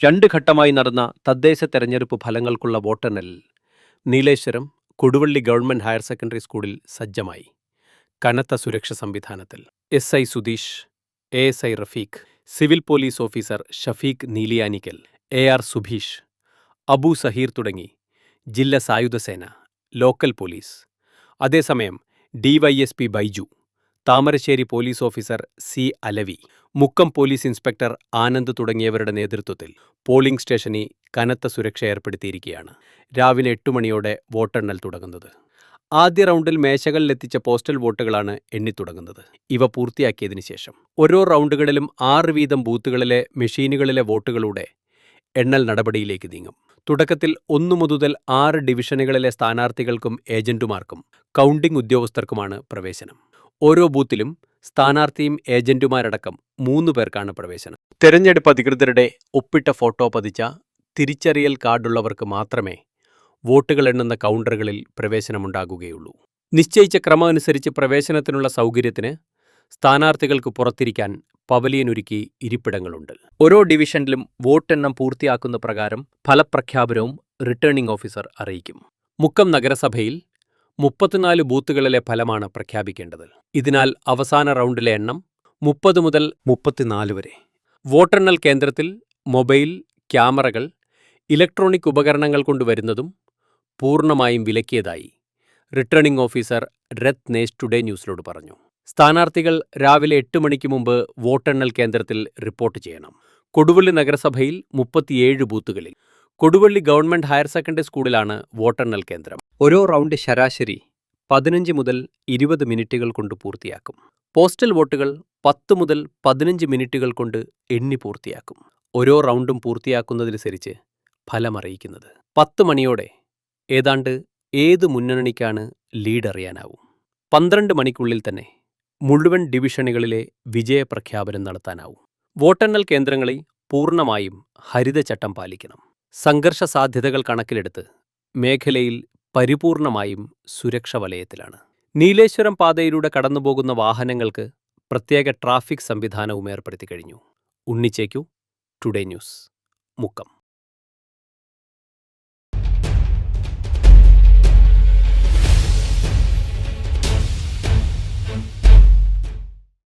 രണ്ട് ഘട്ടമായി നടന്ന തദ്ദേശ തെരഞ്ഞെടുപ്പ് ഫലങ്ങൾക്കുള്ള വോട്ടെണ്ണലിൽ Nileshwaram Koduvally government higher secondary സ്കൂളിൽ സജ്ജമായി. കനത്ത സുരക്ഷ സംവിധാനത്തിൽ. S I Sudheesh A S I Rafeeq civil police officer Shafeeq Neeliyanickal A R Subheesh Abu Saheer തുടങ്ങി. ജില്ല സായുധസേന ലോക്കൽ പോലീസ്. അതേസമയം DYSP Baiju. Thamarassery police officer C Alavi Mukkam police inspector Anand തുടങ്ങിയവരുടെ നേതൃത്വത്തിൽ പോളിംഗ് സ്റ്റേഷനിൽ കനത്ത സുരക്ഷ ഏർപ്പെടുത്തിയിരിക്കുകയാണ്. രാവിലെ എട്ട് മണിയോടെ വോട്ടെണ്ണൽ തുടങ്ങുന്നത്. ആദ്യ റൗണ്ടിൽ മേശകളിലെത്തിച്ച പോസ്റ്റൽ വോട്ടുകളാണ് എണ്ണിത്തുടങ്ങുന്നത്. ഇവ പൂർത്തിയാക്കിയതിനു ശേഷം ഓരോ റൗണ്ടുകളിലും ആറ് വീതം ബൂത്തുകളിലെ മെഷീനുകളിലെ വോട്ടുകളുടെ എണ്ണൽ നടപടിയിലേക്ക് നീങ്ങും. തുടക്കത്തിൽ ഒന്നു മുതൽ ആറ് ഡിവിഷനുകളിലെ സ്ഥാനാർത്ഥികൾക്കും ഏജന്റുമാർക്കും കൗണ്ടിംഗ് ഉദ്യോഗസ്ഥർക്കുമാണ് പ്രവേശനം. ഓരോ ബൂത്തിലും സ്ഥാനാർത്ഥിയും ഏജന്റുമാരടക്കം മൂന്ന് പേർക്കാണ് പ്രവേശനം തെരഞ്ഞെടുപ്പ് അധികൃതരുടെ ഒപ്പിട്ട ഫോട്ടോ പതിച്ച തിരിച്ചറിയൽ കാർഡുള്ളവർക്ക് മാത്രമേ വോട്ടുകൾ എണ്ണുന്ന കൗണ്ടറുകളിൽ പ്രവേശനമുണ്ടാകുകയുള്ളൂ. നിശ്ചയിച്ച ക്രമമനുസരിച്ച് പ്രവേശനത്തിനുള്ള സൗകര്യത്തിന് സ്ഥാനാർത്ഥികൾക്ക് പുറത്തിരിക്കാൻ പവലിയനൊരുക്കി ഇരിപ്പിടങ്ങളുണ്ട്. ഓരോ ഡിവിഷനിലും വോട്ടെണ്ണം പൂർത്തിയാക്കുന്ന പ്രകാരം ഫലപ്രഖ്യാപനവും റിട്ടേണിംഗ് ഓഫീസർ അറിയിക്കും. മുക്കം നഗരസഭയിൽ മുപ്പത്തിനാല് ബൂത്തുകളിലെ ഫലമാണ് പ്രഖ്യാപിക്കേണ്ടത്. ഇതിനാൽ അവസാന റൗണ്ടിലെ എണ്ണം മുപ്പത് മുതൽ മുപ്പത്തിനാല് വരെ. വോട്ടെണ്ണൽ കേന്ദ്രത്തിൽ മൊബൈൽ ക്യാമറകൾ ഇലക്ട്രോണിക് ഉപകരണങ്ങൾ കൊണ്ടുവരുന്നതും പൂർണമായും വിലക്കിയതായി returning officer Ratnesh today ന്യൂസിലോട് പറഞ്ഞു. സ്ഥാനാർത്ഥികൾ രാവിലെ എട്ട് മണിക്ക് മുമ്പ് വോട്ടെണ്ണൽ കേന്ദ്രത്തിൽ റിപ്പോർട്ട് ചെയ്യണം. കൊടുവള്ളി നഗരസഭയിൽ മുപ്പത്തിയേഴ് ബൂത്തുകളിൽ കൊടുവള്ളി ഗവൺമെന്റ് ഹയർ സെക്കൻഡറി സ്കൂളിലാണ് വോട്ടെണ്ണൽ കേന്ദ്രം. ഓരോ റൗണ്ട് ശരാശരി പതിനഞ്ച് മുതൽ ഇരുപത് മിനിറ്റുകൾ കൊണ്ട് പൂർത്തിയാക്കും. പോസ്റ്റൽ വോട്ടുകൾ പത്ത് മുതൽ പതിനഞ്ച് മിനിറ്റുകൾ കൊണ്ട് എണ്ണി പൂർത്തിയാക്കും. ഓരോ റൗണ്ടും പൂർത്തിയാക്കുന്നതനുസരിച്ച് ഫലമറിയിക്കുന്നത് പത്ത് മണിയോടെ ഏതാണ്ട് ഏത് മുന്നണിക്കാണ് ലീഡ് അറിയാനാവും. പന്ത്രണ്ട് മണിക്കുള്ളിൽ തന്നെ മുഴുവൻ ഡിവിഷനുകളിലെ വിജയപ്രഖ്യാപനം നടത്താനാവും. വോട്ടെണ്ണൽ കേന്ദ്രങ്ങളിൽ പൂർണമായും ഹരിതചട്ടം പാലിക്കണം. സംഘർഷ സാധ്യതകൾ കണക്കിലെടുത്ത് മേഖലയിൽ പരിപൂർണമായും സുരക്ഷ വലയത്തിലാണ്. നീലേശ്വരം പാതയിലൂടെ കടന്നുപോകുന്ന വാഹനങ്ങൾക്ക് പ്രത്യേക ട്രാഫിക് സംവിധാനവും ഏർപ്പെടുത്തി കഴിഞ്ഞു ഉണ്ണിച്ചേക്കു ടുഡേ ന്യൂസ് മുക്കം.